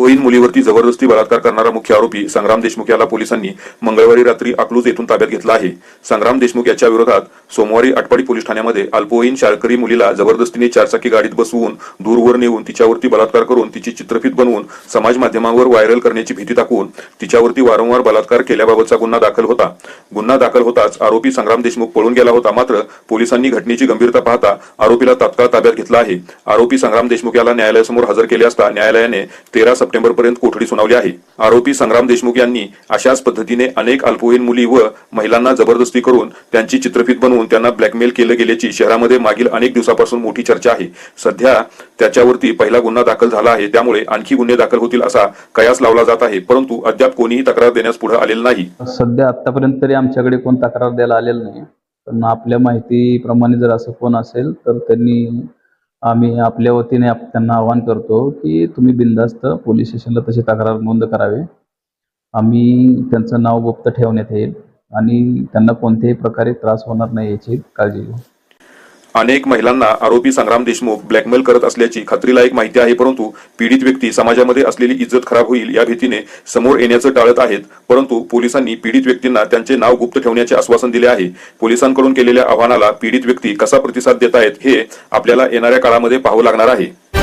अल्पवयीन मुलीवरती जबरदस्ती बलात्कार करणारा मुख्य आरोपी संग्राम देशमुख याला पोलिसांनी मंगळवारी रात्री अकलूज येथून ताब्यात घेतला आहे. संग्राम देशमुख याच्या विरोधात सोमवारी आटपाडी पोलीस ठाण्यामध्ये अल्पवयीन शाळकरी मुलीला जबरदस्तीने चारचाकी गाडीत बसवून दूरवर नेऊन तिच्यावरती बलात्कार करून तिची चित्रफित बनवून समाज माध्यमावर व्हायरल करण्याची भीती दाखवून तिच्यावरती वारंवार बलात्कार केल्याबाबतचा गुन्हा दाखल होता. गुन्हा दाखल होताच आरोपी संग्राम देशमुख पळून गेला होता. मात्र पोलिसांनी घटनेची गंभीरता पाहता आरोपीला तात्काळ ताब्यात घेतला आहे. आरोपी संग्राम देशमुख याला न्यायालयासमोर हजर केले असता न्यायालयाने तेरा सप्टेंबर पर्यंत कोठडी सुनावली आहे. आरोपी संग्राम देशमुख यांनी अशाच पद्धतीने अनेक अल्पवयीन मुली व महिलांना जबरदस्ती करून त्यांची चित्रफित बनवून त्यांना ब्लॅकमेल केलं गेल्याची शहरामध्ये मागील अनेक दिवसापासून मोठी चर्चा आहे. सध्या त्याच्यावरती पहिला गुन्हा दाखल झाला आहे. त्यामुळे आणखी गुन्हे दाखल होतील असा कयास लावला जात आहे. परंतु अद्याप कोणीही तक्रार देण्यास पुढे आलेलं नाही. सध्या आतापर्यंत तरी आमच्याकडे कोण तक्रार द्यायला आलेलं नाही. पण आपल्या माहितीप्रमाणे जर असं कोण असेल तर त्यांनी आम्ही आपल्या वतीने आप- त्यांना आवाहन करतो की तुम्ही बिनधास्त पोलीस स्टेशनला तशी तक्रार नोंद करावी. आम्ही त्यांचं नाव गुप्त ठेवण्यात येईल आणि त्यांना कोणत्याही प्रकारे त्रास होणार नाही याची काळजी घेऊ. अनेक महिलांना आरोपी संग्राम देशमुख ब्लॅकमेल करत असल्याची खात्रीलायक माहिती आहे परंतु पीडित व्यक्ती समाजामध्ये असलेली इज्जत खराब होईल या भीतीने समोर येण्याचं टाळत आहेत. परंतु पोलिसांनी पीडित व्यक्तींना त्यांचे नाव गुप्त ठेवण्याचे आश्वासन दिले आहे. पोलिसांकडून केलेल्या आव्हानाला पीडित व्यक्ती कसा प्रतिसाद देत आहेत हे आपल्याला येणाऱ्या काळामध्ये पाहावं लागणार आहे.